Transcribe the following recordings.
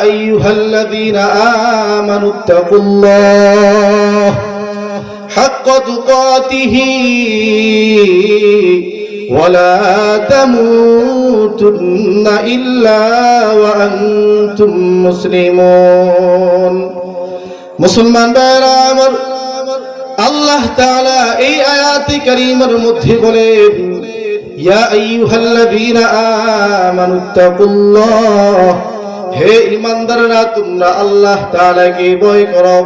أيها الذين آمنوا اتقوا الله حق تقاته ولا تموتن إلا وأنتم مسلمون মুসলমান ভাইরা আমার আল্লাহ তাআলা এই আয়াতে কারীমের মধ্যে বলেন ইয়া আইয়ুহাল্লাযীনা আমানুত্তাকুল্লাহ হে ইমানদাররা, তোমরা আল্লাহ তাআলাকে ভয় করো।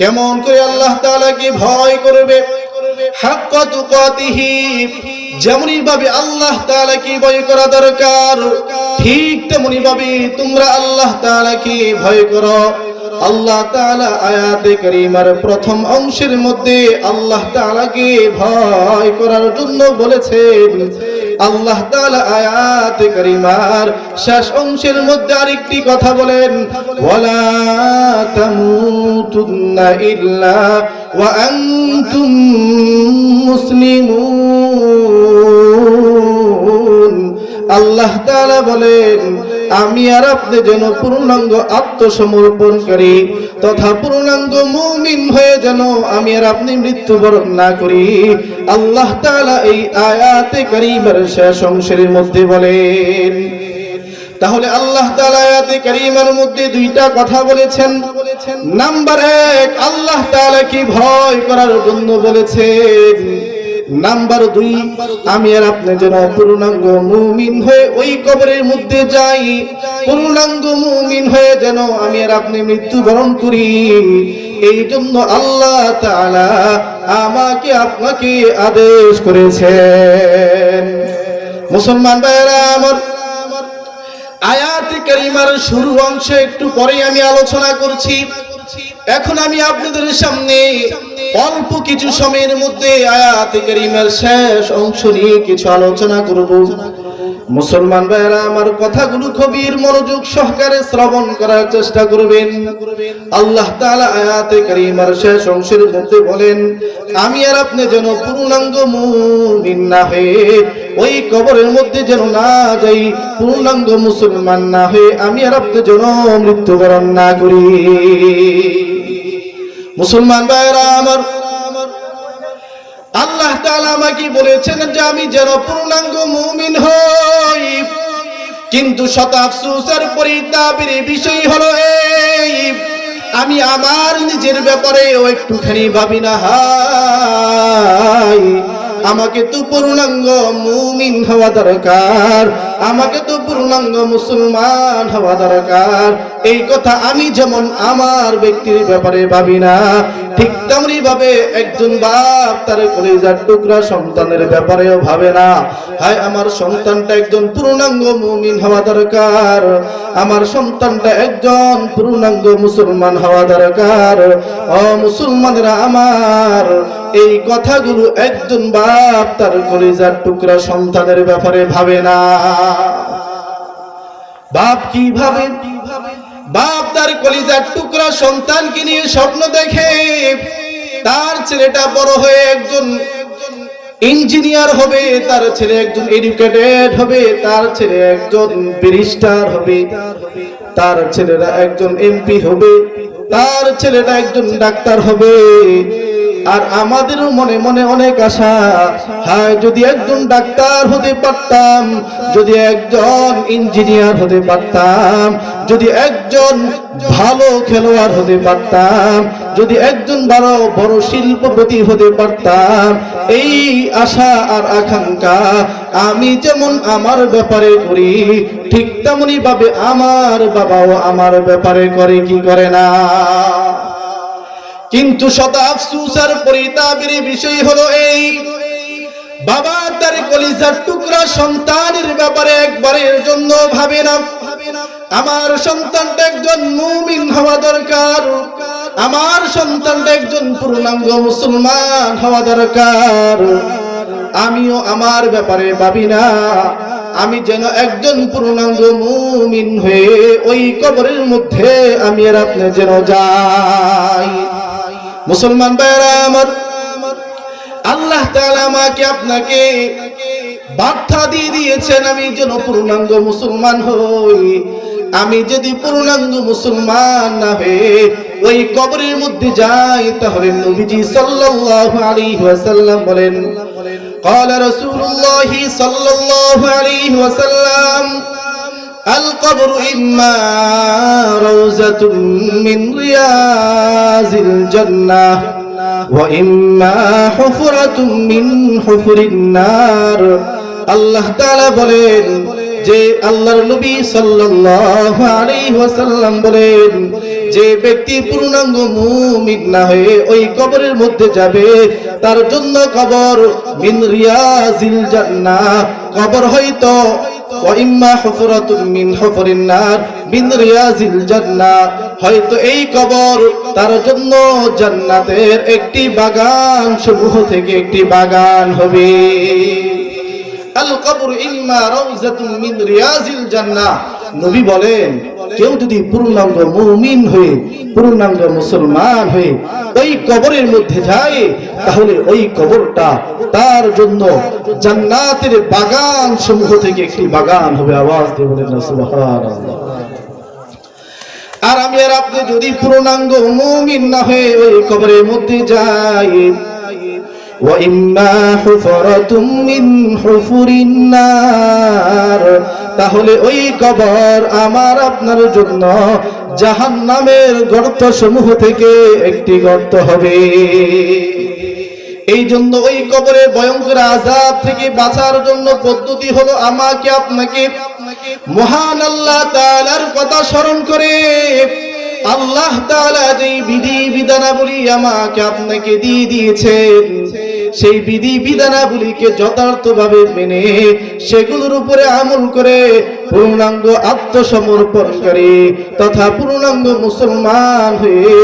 কেমন করে আল্লাহ তাআলাকে ভয় করবে? হাক্কা তুকাতিহি যেমনই ভাবে আল্লাহ তাআলাকে ভয় করা দরকার, ঠিক তেমনি ভাবে তোমরা আল্লাহ তাআলাকে ভয় করো। আল্লাহ তাআলা আয়াতে কারীমার প্রথম অংশের মধ্যে আল্লাহ তাআলাকে ভয় করার জন্য বলেছেন আল্লাহ তাআলা আয়াতে কারীমার শেষ অংশের মধ্যে আরেকটি কথা বলেন, ওয়ালা ইল্লা ওয়া মুসলিমুন। আল্লাহ তাআলা বলেন, আমি আর আপনি যেন পূর্ণাঙ্গ আত্মসমর্পণকারী তথা পূর্ণাঙ্গ মুমিন হয়ে যেন আমি আর আপনি মৃত্যুবরণ না করি। আল্লাহ তাআলা এই আয়াতে কারীমের শেষ অংশের মধ্যে বলেন, তাহলে আল্লাহ তাআলা আয়াতে কারীমের মধ্যে দুইটা কথা বলেছেন। নাম্বার এক, আল্লাহ তাআলা কি ভয় করার জন্য বলেছেন নাম্বার দুই, আমি আর আপনি যেন পূর্ণাঙ্গ মুমিন হয়ে ওই কবরের মধ্যে যাই। পূর্ণাঙ্গ মুমিন হয়ে যেন আমি আর আপনি মৃত্যুবরণ করি। এই জন্য আল্লাহ তাআলা আমাকে আপনাকে আদেশ করেছেন। মুসলমান ভাইয়েরা আমার আয়াত কারিমার শুরু অংশে একটু পরেই আমি আলোচনা করছি। এখন আমি আপনাদের সামনে অল্প কিছু সময়ের মধ্যে আয়াতে কারিমার শেষ অংশ নিয়ে কিছু আলোচনা করব। মুসলমান ভাইরা আমার কথাগুলো কবির মনোযোগ সহকারে শ্রবণ করার চেষ্টা করবেন। আল্লাহ তাআলা আয়াতে কারিমার শেষ অংশের মধ্যে বলেন, আমি আর আপনি যেন পূর্ণাঙ্গ মুমিন না হয়ে ওই কবরের মধ্যে যেন না যাই, পূর্ণাঙ্গ মুসলমান না হয়ে আমি আর আপনি যেন মৃত্যুবরণ না করি। মুসলমান ভাইরা আমার, আল্লাহ তাআলা আমাকে বলেছেন যে আমি যেন পূর্ণাঙ্গ মুমিন হই। কিন্তু শত আফসোসের পরিতাপের বিষয় হলো এই, আমি আমার নিজের ব্যাপারেও একটুখানি ভাবি না, হাই। আমাকে তো পূর্ণাঙ্গ মুমিন হওয়া দরকার। আমাকে তো পূর্ণাঙ্গ মুসলমান হওয়া দরকার। এই কথা আমি যেমন আমার ব্যক্তির ব্যাপারে ভাবি না, ঠিক তেমনি ভাবে একজন বাপ তার কলিজার টুকরা সন্তানের ব্যাপারেও ভাবে না। হায়, আমার সন্তানটা একজন পূর্ণাঙ্গ মুমিন হওয়া দরকার। আমার সন্তানটা একজন পূর্ণাঙ্গ মুসলমান হওয়া দরকার। ও মুসলমানেরা আমার, এই কথাগুলো একজন বাপ তার কলিজার টুকরা সন্তানের ব্যাপারে ভাবে না। বাপ কি ভাবে বাপ তার কলিজার টুকরা সন্তানকে নিয়ে স্বপ্ন দেখে, তার ছেলেটা বড় হয়ে একজন ইঞ্জিনিয়ার হবে, তার ছেলে একজন এডুকেটেড হবে, তার ছেলে একজন ব্যারিস্টার হবে, তার ছেলেরা একজন এমপি হবে, তার ছেলেটা একজন ডাক্তার হবে আর আমাদেরও মনে মনে অনেক আশা। হায়, যদি একজন ডাক্তার হতে পারতাম, যদি একজন ইঞ্জিনিয়ার হতে পারতাম, যদি একজন ভালো খেলোয়াড় হতে পারতাম, যদি একজন বড় বড় শিল্পপতি হতে পারতাম, এই আশা আর আকাঙ্ক্ষা আমি যেমন আমার ব্যাপারে করি, ঠিক তেমনি ভাবে আমার বাবাও আমার ব্যাপারে করে, কি করে না? কিন্তু শত আফসুসার পরিতাপের বিষয় হলো এই। বাবা তার কলিজার টুকরা সন্তানের ব্যাপারে একবারের জন্য ভাবে না। আমার সন্তানটা একজন মুমিন হওয়া দরকার। আমার সন্তানটা একজন পূর্ণাঙ্গ মুসলমান হওয়া দরকার। আমিও আমার ব্যাপারে ভাবি না। আমি যেন একজন পূর্ণাঙ্গ মুমিন হয়ে ওই কবরের মধ্যে আমি আর আপনি যেন যাই। মুসলমান ভাইরা আমার আল্লাহ তাআলা আমাকে আপনাকে বার্তা দিয়ে দিয়েছেন আমি যেন পূর্ণাঙ্গ মুসলমান হই আমি যদি পূর্ণাঙ্গ মুসলমান না হয়ে ওই কবরের মধ্যে যাই তাহলে নবীজি সাল্লাল্লাহু আলাইহি ওয়াসাল্লাম বলেন قال رسول الله صلى الله عليه وسلم القبر إما روزة من رياض الجنة وإما حفرة من حفر النار আল্লাহ তাআলা বলেন যে আল্লাহর নবী সাল্লাল্লাহু আলাইহি ওয়াসাল্লাম বলেন যে ব্যক্তি পূর্ণাঙ্গ মুমিন না হয়ে ওই কবরের মধ্যে যাবে তার জন্য কবর মিন রিয়াজিল জান্নাহ কবর হয়তো ওয়াইম্মা হুফরাতুম মিন হুফরিন নার মিন রিয়াজিল জান্নাহ হয়তো এই কবর তার জন্য জান্নাতের একটি বাগান, সমূহ থেকে একটি বাগান হবে। নবী বলেন, কেউ যদি পূর্ণাঙ্গ মুমিন হয়ে, পূর্ণাঙ্গ মুসলমান হয়ে ওই কবরের মধ্যে যায়, তাহলে ওই কবরটা তার জন্য জান্নাতের বাগান সমূহ থেকে একটি বাগান হবে। আওয়াজ দিয়ে বলেন আর আমি আর আপনি যদি পূর্ণাঙ্গ মুমিন না হয়ে ওই কবরের মধ্যে যাই وإما حفرة من حفر النار তাহলে ওই কবর আমার আপনার জন্য জাহান নামের গর্ত সমূহ থেকে একটি গর্ত হবে এই জন্য ওই কবরে ভয়ঙ্কর আজাব থেকে বাঁচার জন্য পদ্ধতি হলো আমাকে আপনাকে মহান আল্লাহ তাআলার কথা স্মরণ করে আল্লাহ তাআলা যেই বিধি বিধানাবলী আমাকে আপনাকে দিয়ে দিয়েছেন সেই বিধি বিধানাবলীকে যথার্থভাবে মেনে সেগুলোর উপরে আমল করে পূর্ণাঙ্গ আত্মসমর্পণকারী তথা পূর্ণাঙ্গ মুসলমান হয়ে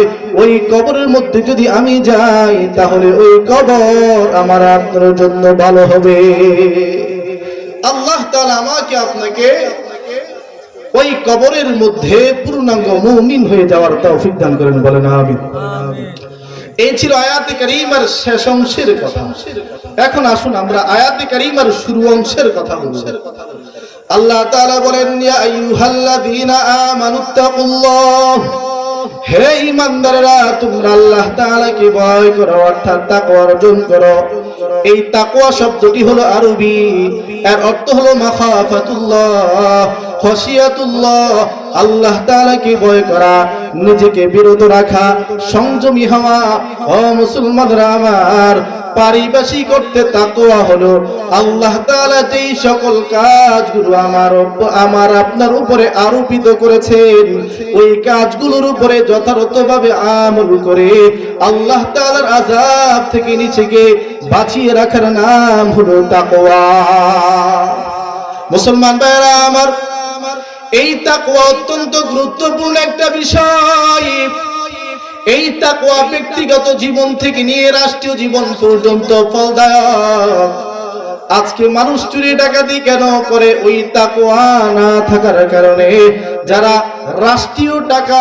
ওই কবরের মধ্যে যদি আমি যাই, তাহলে ওই কবর আমার আপনার জন্য ভালো হবে। আল্লাহ তাআলা আমাকে আপনাকে ওই কবরের মধ্যে পূর্ণাঙ্গ মৌমিন হয়ে যাওয়ার তৌফিক দান করেন, বলেন আমিন। এই ছিল আয়াতে কারিমার শেষ অংশের কথা। এখন আসুন আমরা আয়াতে কারিমার শুরু অংশের কথা বলব আল্লাহ তাআলা বলেন, ইয়া আইয়ুহাল্লাযীনা আমানুত্তাকুল্লাহ। হে ঈমানদাররা, তোমরা আল্লাহ তাআলাকে ভয় করো, অর্থাৎ তাকওয়া অর্জন করো। এই তাকওয়া শব্দটি হলো আরবি। এর অর্থ হলো মাখাফাতুল্লাহ, খশিয়াতুল্লাহ, আল্লাহ তাআলাকে ভয় করা। নিজেকে বিরত রাখা, সংযমী হওয়া। ও মুসলমানরা আমার পারিবাসিক করতে তাকওয়া হলো। আল্লাহ তাআলা যেই সকল কাজগুলো আমার আমার আপনার উপরে আরোপিত করেছেন, ওই কাজগুলোর উপরে যথাযথভাবে আমল করে আল্লাহ তাআলার আযাব থেকে নিজেকে বাঁচিয়ে রাখার নাম হলো তাকওয়া। মুসলমান ভাইরা আমার এই তাকওয়া অত্যন্ত গুরুত্বপূর্ণ একটা বিষয়। এই তাকওয়া ব্যক্তিগত জীবন থেকে নিয়ে রাষ্ট্রীয় জীবন পর্যন্ত ফলদায়ক। আজকে মানুষ চুরি ডাকাতি কেন করে? ওই তাকওয়া না থাকার কারণে যারা রাষ্ট্রীয় টাকা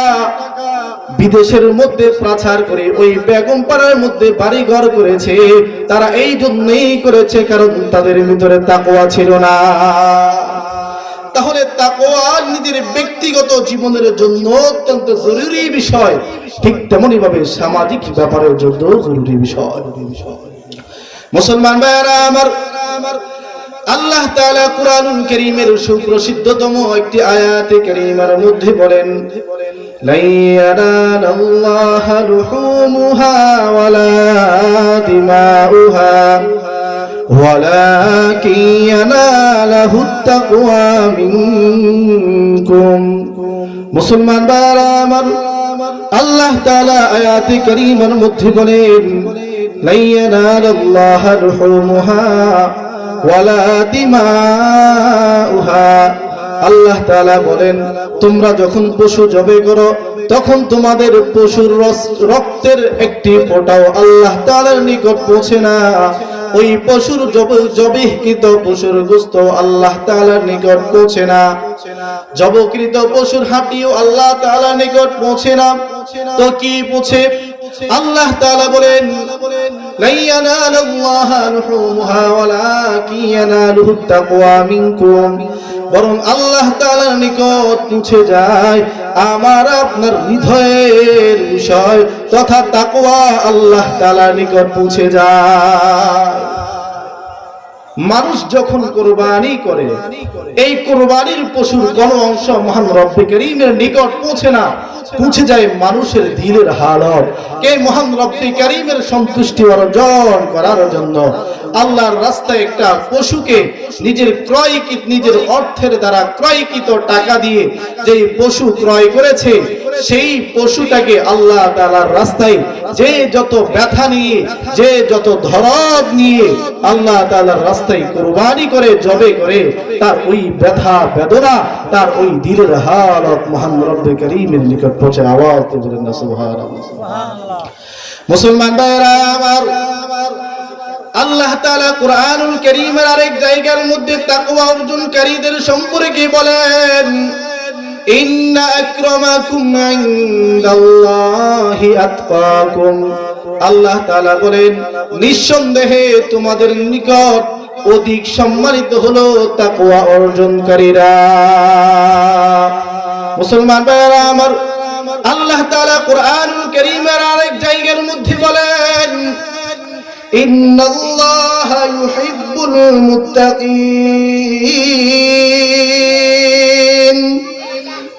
বিদেশের মধ্যে প্রচার করে, ওই বেগম পাড়ার মধ্যে বাড়ি ঘর করেছে, তারা এই জন্যই করেছে কারণ তাদের ভিতরে তাকওয়া ছিল না। তাহলে তাকওয়া নিজের ব্যক্তিগত জীবনের জন্য অত্যন্ত জরুরি বিষয়। ঠিক তেমনি ভাবে সামাজিক ব্যাপারের জন্য জরুরি বিষয়। মুসলমান ভাইয়ারা, আমার আল্লাহ তাআলা কুরআনুল কারীমের সুপ্রসিদ্ধতম একটি আয়াতে কারীমার মধ্যে বলেন, লাই লুহুমুহা ওয়ালা দিমাউহা। ولكن يناله التقوى منكم মুসলমান ভাইরা আমার আল্লাহ তাআলা আয়াতে কারীমার মধ্যে বলেন লাই ইয়ানালাল্লাহা লুহুমুহা ওয়ালা দিমাউহা আল্লাহ তাআলা বলেন তোমরা যখন পশু জবে করো তখন তোমাদের পশুর রস- রক্তের একটি ফোঁটাও আল্লাহ তাআলার নিকট পৌঁছে না ওই পশুর জবিহকৃত পশুর গোস্ত আল্লাহ তাআলার নিকট পৌঁছে না। জবকৃত পশুর হাঁটিও আল্লাহ তাআলার নিকট পৌঁছে না। তো কি পৌঁছে? আল্লাহ তাআলা বলেন বরং আল্লাহ তাআলার নিকট পৌঁছে যায়। আমার আপনার হৃদয়ের বিষয় তথা তাকওয়া আল্লাহ তালা নিকট পৌঁছে যায়। মানুষ যখন কোরবানি করে, এই কোরবানির পশুর কোন অংশ মহান রব্বে করিমের নিকট পৌঁছে না, পৌঁছে যায় মানুষের দিলের হালত। কে মহান রব্বে করিমের সন্তুষ্টি অর্জন করার জন্য? আল্লাহর রাস্তায় একটা পশুকে নিজের ক্রয়কৃত, নিজের অর্থের দ্বারা ক্রয়কৃত টাকা দিয়ে যে পশু ক্রয় করেছে, সেই পশুটাকে আল্লাহ তালার রাস্তায় যে যত ব্যথা নিয়ে, যে যত ধরব নিয়ে আল্লাহ তালার রাস্তায় কুরবানি করে, জবে করে, তার ওই ব্যথা, বেদনা, তার ওই দিলের হালত মহান রব্বে করিমের নিকট পৌঁছে আওয়াজ বলেন না, সুবহানাল্লাহ। মুসলমান ভাইরা আমার আল্লাহ তাআলা কুরআনুল কারীমের আরেক জায়গার মধ্যে তাকওয়া অর্জনকারীদের সম্পর্কে বলেন, ইন্না আকরামাকুম ইনদাল্লাহি আতকাকুম। আল্লাহ তাআলা বলেন, নিঃসন্দেহে তোমাদের নিকট অধিক সম্মানিত হলো তাকুয়া অর্জনকারীরা। মুসলমান ভাইরা আমার আল্লাহ তালা কোরআন করিমের আরেক জায়গার মধ্যে বলেন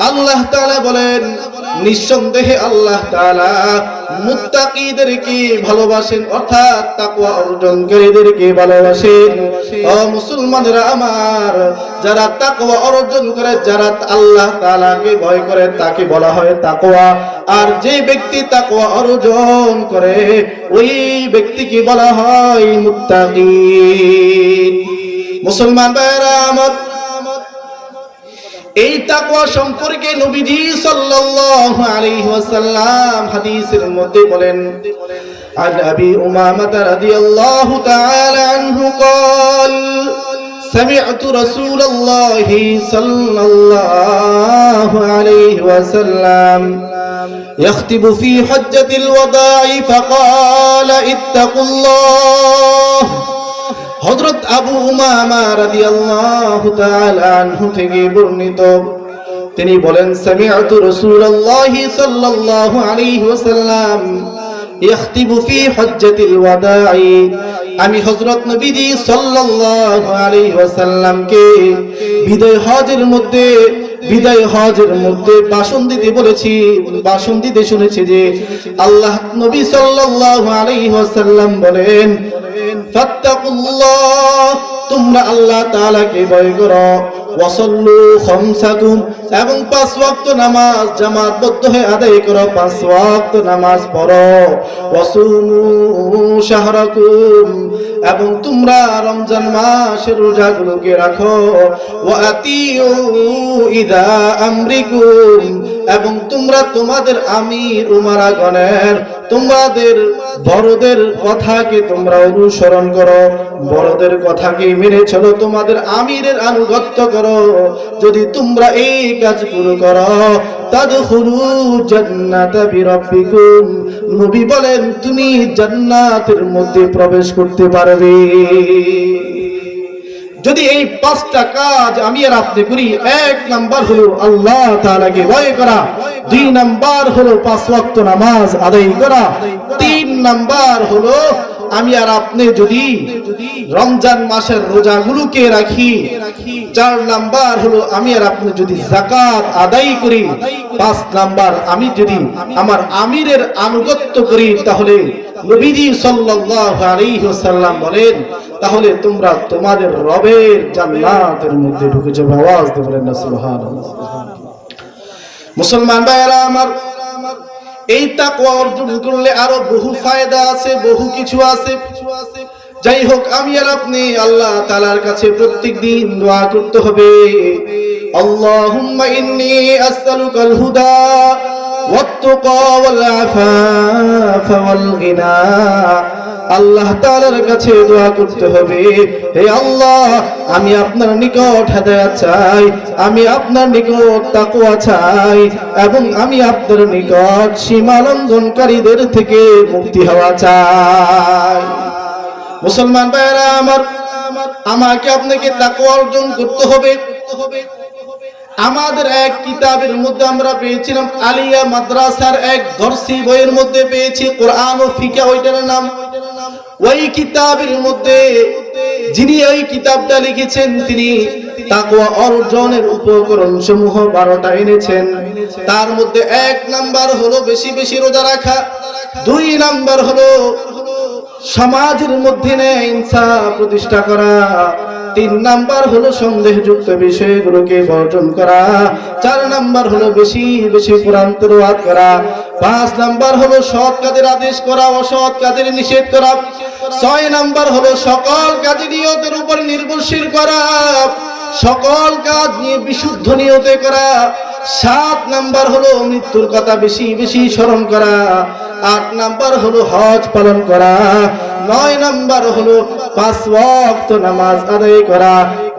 আল্লাহ তাআলা বলেন নিঃসন্দেহে আল্লাহ তাআলা ভালোবাসেন, অর্থাৎ তাকওয়া অর্জনকারীদেরকে ভালোবাসেন। ও মুসলমানরা আমার, যারা তাকওয়া অর্জন করে, যারা আল্লাহ তাআলাকে ভয় করে, তাকে বলা হয় তাকওয়া। আর যে ব্যক্তি তাকওয়া অর্জন করে, ওই ব্যক্তিকে বলা হয় মুত্তাকিন। মুসলমান ভাইরা আমার এই তাকওয়া সম্পর্কে নবীজি সাল্লাল্লাহু আলাইহি ওয়াসাল্লাম হাদিসের মধ্যে বলেন عن ابي امامه رضي الله تعالى عنه قال سمعت رسول الله صلى الله عليه وسلم يخطب في حجة الوداع فقال اتقوا الله হযরত আবু উমামা রাদিয়াল্লাহু তাআলা আনহু থেকে বর্ণিত। তিনি বলেন, সামিআতু রাসূলুল্লাহি সাল্লাল্লাহু আলাইহি ওয়াসাল্লাম ইখতিবু ফি হজ্জাতিল ওয়াদাই। আমি হজরত নবীজি ওয়াসাল্লামকে বিদায় হজের মধ্যে, বিদায় হজের মধ্যে ভাষণ দিতে বলেছি, ভাষণ দিতে শুনেছি যে আল্লাহ নবী সাল্লাল্লাহু আলাইহি ওয়াসাল্লাম বলেন তোমরা আল্লাহ তাআলাকে ভয় করো। ওয়াসাল্লু খামসাকুম এবং পাঁচ ওয়াক্ত নামাজ জামাতবদ্ধ হয়ে আদায় করো, পাঁচ ওয়াক্ত নামাজ পড়ো। ওয়াসুমু শাহরাকুম, এবং তোমরা রমজান মাসের রোজাগুলোকে রাখো। ওয়া আতিউ ইদা আমরিকুম, এবং তোমরা তোমাদের আমির উমারাগণের তোমাদের বড়দের কথাকে তোমরা অনুসরণ করো? বড়দের কথাকে মেনে চলো? তোমাদের আমিরের আনুগত্য করো। যদি তোমরা এই কাজ পুরো করো নবী বলেন, তুমি জান্নাতের মধ্যে প্রবেশ করতে পারবে। যদি এই পাঁচটা কাজ আমি আর আপনি করি, এক নাম্বার হলো আল্লাহ তাআলাকে ভয় করা, দুই নাম্বার হলো পাঁচ ওয়াক্ত নামাজ আদায় করা, তিন নাম্বার হলো আমি আর আপনি যদি রমজান মাসের রোজাগুলোকে রাখি, চার নাম্বার হলো আমি আর আপনি যদি জাকাত আদায় করি, পাঁচ নাম্বার আমি যদি আমার আমিরের আনুগত্য করি, তাহলে নবীজি সাল্লাল্লাহু আলাইহি ওয়াসাল্লাম বলেন তাহলে তোমরা তোমাদের রবের জান্নাতের মধ্যে ঢুকে যাবে। আওয়াজ দিয়ে বলেন না, সুবহানাল্লাহ। মুসলমান ভাইরা আমার এই তাকওয়া অর্জন করলে আরও বহু फायदा আছে, বহু কিছু আছে। যাই হোক, আমি আর আপনি আল্লাহ তাআলার কাছে প্রত্যেক দিন দোয়া করতে হবে। আল্লাহুম্মা ইন্নি আসআলুকাল হুদা ওয়াত-তাকওয়া ওয়াল আফাফ ওয়াল গিনা। আল্লাহ তাআলার কাছে দোয়া করতে হবে। হে আল্লাহ, আমি আপনার নিকট হেদায়েত চাই, আমি আপনার নিকট তাকওয়া চাই, এবং আমি আপনার নিকট সীমা লঙ্ঘনকারীদের থেকে মুক্তি হওয়া চাই। মুসলমান ভাইরা আমার, আমাকে আপনাকে তাকওয়া অর্জন করতে হবে। আমাদের এক কিতাবের মধ্যে আমরা পেয়েছিলাম, আলিয়া মাদ্রাসার এক দর্শি বইয়ের মধ্যে পেয়েছি, কোরআন ও ফিকা, ওইটার নাম। ওই কিতাবের মধ্যে যিনি ওই কিতাবটা লিখেছেন, তিনি তাকওয়া অর্জনের উপকরণ সমূহ বারোটা এনেছেন। তার মধ্যে এক নাম্বার হলো বেশি বেশি রোজা রাখা, দুই নাম্বার হলো সমাজের মধ্যে ন্যায় ইনসাফ প্রতিষ্ঠা করা, তিন নাম্বার হলো সন্দেহযুক্ত বিষয়গুলোকে বর্জন করা, চার নাম্বার হলো বেশি বেশি কোরআন তেলাওয়াত করা পাঁচ নাম্বার হলো সৎ কাজের আদেশ করা, অসৎ কাজের নিষেধ করা। ছয় নাম্বার হলো সকল কাজে নিয়তের উপর নির্ভরশীল করা, সকল কাজ নিয়ে বিশুদ্ধ নিয়তে করা। সাত নাম্বার হলো মৃত্যুর কথা বেশি বেশি স্মরণ করা। আট নাম্বার হলো হজ পালন করা। নয় নাম্বার হলো পাঁচ ওয়াক্ত নামাজ আদায় করা।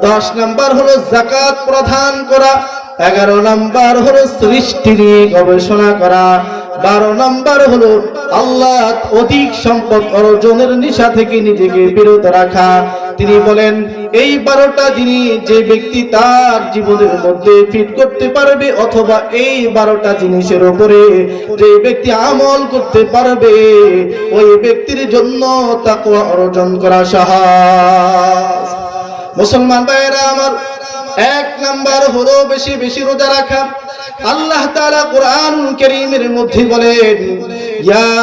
দশ নাম্বার হলো জাকাত প্রদান করা। এগারো নাম্বার হলো সৃষ্টি নিয়ে গবেষণা করা। বারো নাম্বার হলো আল্লাহ অধিক সম্পদ অর্জনের নিশা থেকে নিজেকে বিরত রাখা। তিনি বলেন, এই বারোটা যিনি যে ব্যক্তি তার জীবনের মধ্যে ফিট করতে পারবে অথবা এই বারোটা জিনিসের উপরে যে ব্যক্তি আমল করতে পারবে, ওই ব্যক্তির জন্য তাকওয়া অর্জন করা সহজ। মুসলমান ভাইয়েরা, আমার এক নাম্বার হলো বেশি বেশি রোজা রাখা। আল্লাহ তাআলা কোরআন কারীমের মধ্যে বলেন, ইয়া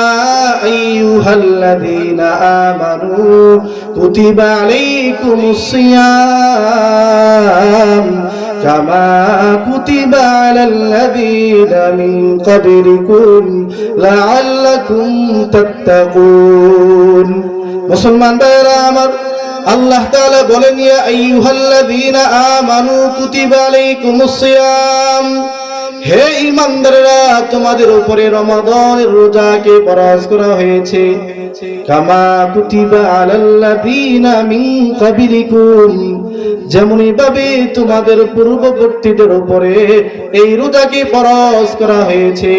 আইয়ুহাল্লাযীনা আমানু কুতিবা আলাইকুমুস সিয়াম কামা কুতিবা আলাল্লাযীনা মিন ক্বাবলিকুম লাআল্লাকুম তাত্তাকুন। মুসলমান ভাইয়েরা আমার আল্লাহ তাআলা বলেন ইয়া আইয়ুহাল্লাযীনা আমানু কুতিবা আলাইকুমুস সিয়াম। হে ঈমানদাররা, তোমাদের উপরে রমাদানের রোজাকে ফরজ করা হয়েছে। কামা কুতিবা আলাল্লাযীনা মিন ক্বাবলিকুম। যেমনই ভাবে তোমাদের পূর্ববর্তীদের উপরে এই রোজাকে ফরজ করা হয়েছে,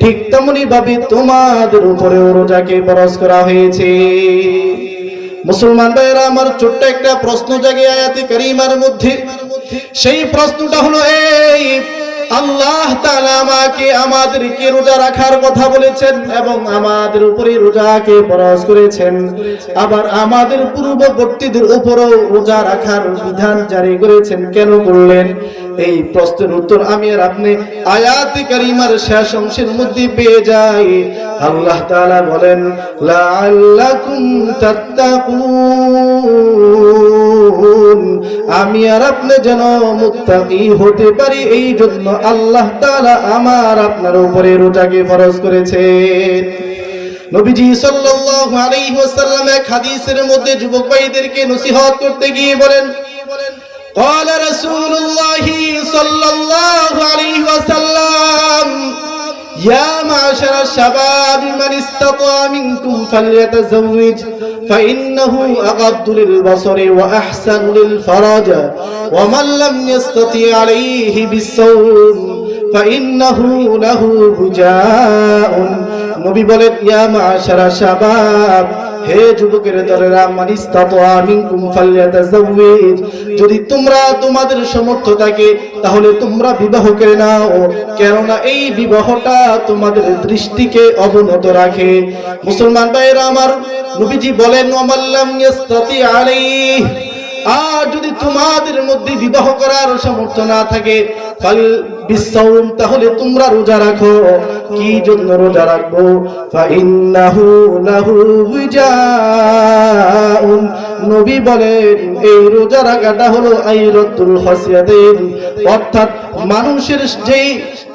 ঠিক তেমনি ভাবে তোমাদের উপরেও রোজাকে ফরজ করা হয়েছে। মুসলমান ভাইয়েরা আমার ছোট্ট একটা প্রশ্ন জাগে আয়াতি করিমার মধ্যে সেই প্রশ্নটা হলো এই আল্লাহ তাআলা আমাকে আমাদেরকে রোজা রাখার কথা বলেছেন এবং আমাদের উপরে রোজাকে ফরজ করেছেন। আবার আমাদের পূর্ববর্তীদের উপরও রোজা রাখার বিধান জারি করেছেন। কেন করলেন? এই প্রশ্নের উত্তর আমি আর আপনি আয়াতে কারিমার শেষ অংশের মধ্যে পেয়ে যাই। আল্লাহ তাআলা বলেন, লাআল্লাকুম তাত্তাকুন। আমি আর আপনি যেন মুত্তাকি হতে পারি এই জন্য আল্লাহ তাআলা আমার আপনার উপরে রোজাকে ফরজ করেছেন নবীজি সাল্লাল্লাহু আলাইহি ওয়াসাল্লাম এক হাদিসের মধ্যে যুবক ভাইদেরকে নসিহত করতে গিয়ে বলেন قال رسول الله صلى الله عليه وسلم يا معشر الشباب من استطاع منكم فليتزوج فإنه أغض للبصر وأحسن للفرج ومن لم يستطع عليه بالصوم فإنه له وجاء নবী বলেন, ইয়া মাশারা শাবাব, হে যুবকের দলেরা মানিস্তাতা মিনকুম ফালয়াতাযাওয়াজ যদি তোমরা তোমাদের সামর্থ্য থাকে তাহলে তোমরা বিবাহ করে নাও। কেননা এই বিবাহটা তোমাদের দৃষ্টিকে অবনত রাখে। মুসলমান ভাইরা আমার নবীজি বলেন ওয়ামাল্লাম ইয়াস্তাতি আলাইহি আর যদি তোমাদের মধ্যে বিবাহ করার সামর্থ্য না থাকে বিসাউম তাহলে তোমরা রোজা রাখো। কি জন্য রোজা রাখব? ফাইন্নাহু লাহু উজাউন নবী বলেন, এই রোজা রাখাটা হলো আইরাতুল খাসিয়াতিন। অর্থাৎ মানুষের যেই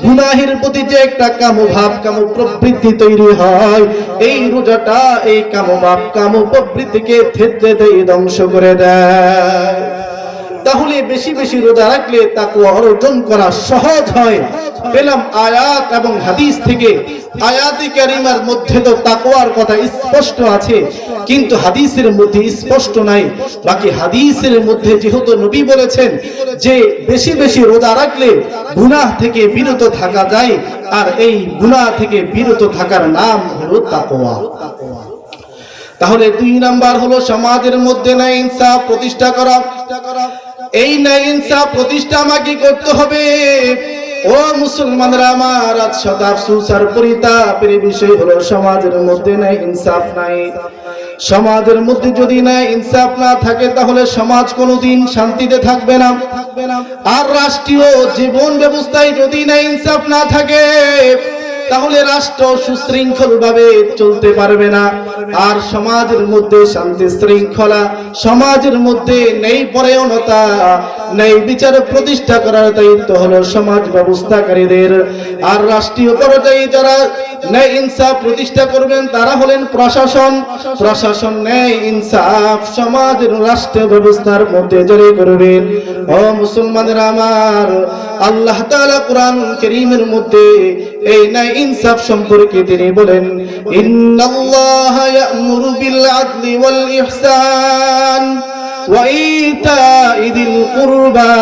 গুনাহের প্রতি যে একটা কামো ভাব কামো প্রবৃত্তি তৈরি হয়, এই রোজাটা এই কামো ভাব কামো প্রবৃত্তিকে থেতলে দেয়, ধ্বংস করে দেয়। তাহলে বেশি বেশি রোজা রাখলে তাকে অর্জন করা সহজ হয়। পেলাম আয়াত এবং হাদিস থেকে। আয়াতি মধ্যে তো কথা স্পষ্ট আছে, কিন্তু হাদিসের মধ্যে স্পষ্ট নাই। বাকি হাদিসের মধ্যে যেহেতু নবী বলেছেন যে বেশি বেশি রোজা রাখলে গুনাহ থেকে বিরত থাকা যায়, আর এই গুনাহ থেকে বিরত থাকার নাম হলো তাহলে দুই নাম্বার হলো সমাজের মধ্যে না ইনসাফ প্রতিষ্ঠা করা। এই ন্যায় ইনসাফ প্রতিষ্ঠা আমাকে করতে হবে। ও মুসলমানরা, আমার আজ সদা আফসুস আর পরিতাপের বিষয় হলো, সমাজের মধ্যে নাই ইনসাফ নাই। সমাজের মধ্যে যদি না ইনসাফ না থাকে, তাহলে সমাজ কোনোদিন শান্তিতে থাকবে না। আর রাষ্ট্রীয় জীবন ব্যবস্থায় যদি না ইনসাফ না থাকে তাহলে রাষ্ট্র সুশৃঙ্খল ভাবে চলতে পারবে না। আর সমাজের মধ্যে শান্তি শৃঙ্খলা, সমাজের মধ্যে নেই পরায়ণতা, নেই বিচার প্রতিষ্ঠা করার দায়িত্ব হলো সমাজ ব্যবস্থাকারীদের। আর রাষ্ট্রীয় পর্যায়ে যারা ন্যায় ইনসাফ প্রতিষ্ঠা করবেন, তারা হলেন প্রশাসন। প্রশাসন, ন্যায় ইনসাফ সমাজের রাষ্ট্র ব্যবস্থার মধ্যে জারি করবেন ও মুসলমানের আমার আল্লাহ তাআলা কোরআন কারীমের মধ্যে এই ন্যায় ইনসাফ সম্পর্কে তিনি বলেন, ইন্নাল্লাহা ইয়া'মুরু বিল আদলি ওয়াল ইহসান। وإيتاء ذي القربى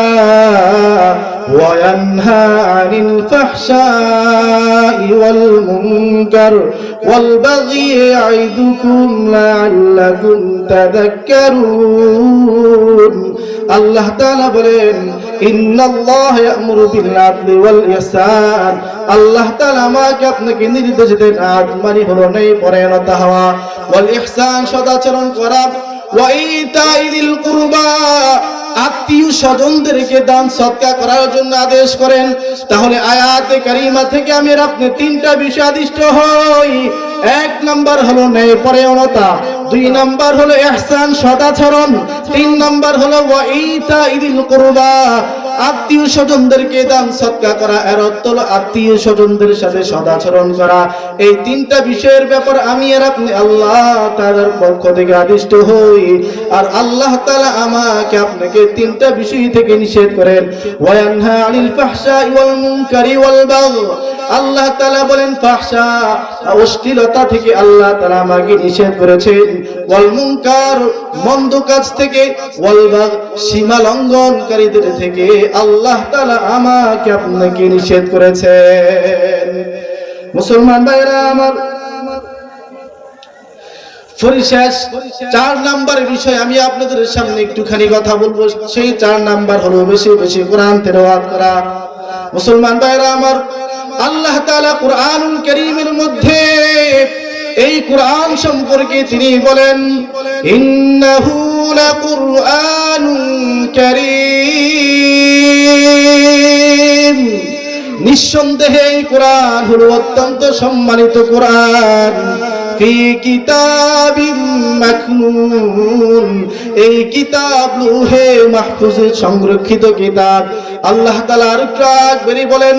وينهى عن الفحشاء والمنكر والبغي يعظكم لعلكم تذكرون আল্লাহ তাআলা বলেন ইন্নাল্লাহ ইয়া'মুরু বিল আদলি ওয়াল ইহসান আল্লাহ তাআলা আমাকে আপনাকে নির্দেশ দেন আজ মানে হলো নেই পরায়ণতা হওয়া ওয়াল ইহসান সদাচরণ করা ওয়া ইতাইদিল কুরবা আত্মীয় স্বজনদেরকে দান সৎকার করার জন্য আদেশ করেন। তাহলে আয়াতে কারিমা থেকে আমি আপনি তিনটা বিষয় আদিষ্ট হই। এক নাম্বার হলো ন্যায় পরায়ণতা, দুই নাম্বার হলো এহসান সদাচরণ, তিন নাম্বার হলো ওয়াইতা ইদিল কুরবা আত্মীয় স্বজনদেরকে দান সৎকার করা, এর অর্থ আত্মীয় স্বজনদের সাথে সদাচরণ করা। এই তিনটা বিষয়ের ব্যাপার আমি আর আপনি আল্লাহ তাআলার পক্ষ থেকে আদিষ্ট হই। আর আল্লাহ তাআলা আমাকে আপনাকে তিনটা বিষয় থেকে নিষেধ করেন। ওয়ায়ানহা আনিল ফাহশা ওয়াল মুনকারি ওয়াল বাগ আল্লাহ তাআলা বলেন, ফাহশা অশ্লীলতা থেকে আল্লাহ তাআলা আমাকে নিষেধ করেছেন। ওয়াল মুনকার, মন্দ কাজ থেকে, ওয়াল বাগ সীমা লঙ্ঘনকারীদের থেকে আল্লাহ তাআলা আমাকে আপনাকে নিষেধ করেছেন। মুসলমান ভাইরা আমার পরিশেষ চার নাম্বার বিষয় আমি আপনাদের সামনে একটুখানি কথা বলব। সেই চার নাম্বার হলো বেশি বেশি কোরআন তেলাওয়াত করা। মুসলমান ভাইরা আমার আল্লাহ তাআলা কোরআনুল কারীমের মধ্যে এই কোরআন সম্পর্কে তিনি বলেন নিঃসন্দেহে এই কোরআন হলো অত্যন্ত সম্মানিত কোরআন। এই কিতাব লৌহে মাহফুজে সংরক্ষিত কিতাব। আল্লাহ তাআলা আর বলেন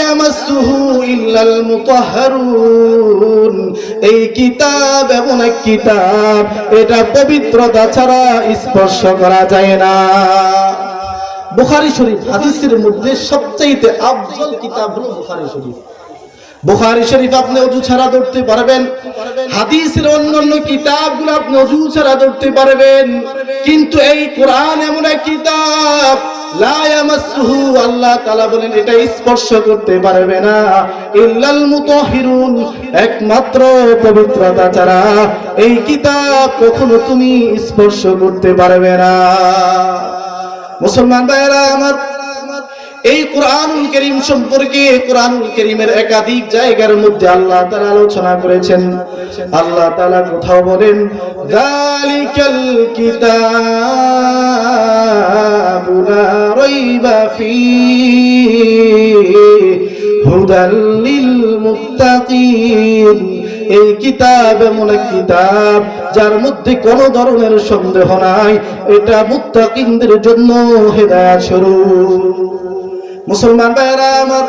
ইয়ামাসসুহু ইল্লাল মুতাহহারুন এই কিতাব এমন এক কিতাব, এটা পবিত্রতা ছাড়া স্পর্শ করা যায় না। বুখারী শরীফ হাদিসের মধ্যে সবচাইতে আফজল কিতাব হলো বুখারী শরীফ। বুখারী শরীফ আপনি অজু ছাড়া ধরতে পারবেন, হাদিসের অন্যান্য কিতাবগুলো আপনি অজু ছাড়া ধরতে পারবেন, কিন্তু এই কোরআন এমন এক কিতাব বলেন, এটা স্পর্শ করতে পারবে না। একমাত্র পবিত্রতা ছাড়া এই কিতাব কখনো তুমি স্পর্শ করতে পারবে না। মুসলমান ভাইয়েরা, আমার এই কোরআনুল করিম সম্পর্কে কোরআনুল করিমের একাধিক জায়গার মধ্যে আল্লাহ তাআলা আলোচনা করেছেন। আল্লাহ তাআলা কোথাও বলেন যালিকাল কিতাবু লা রাইবা ফীহি হুদাল লিল মুত্তাকিন। এই কিতাব এমন এক কিতাব যার মধ্যে কোন ধরনের সন্দেহ নাই। এটা মুত্তাকিনদের জন্য হেদায়াত স্বরূপ। মুসলমান ভাইরা আমার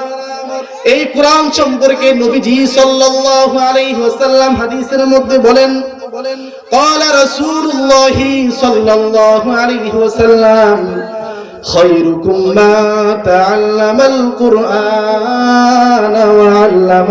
এই কোরআন সম্পর্কে নবীজি সাল্লাল্লাহু আলাইহি ওয়াসাল্লাম হাদিসের মধ্যে বলেন قال رسول الله صلى الله عليه وسلم خيركم ما تعلم القرآن وعلم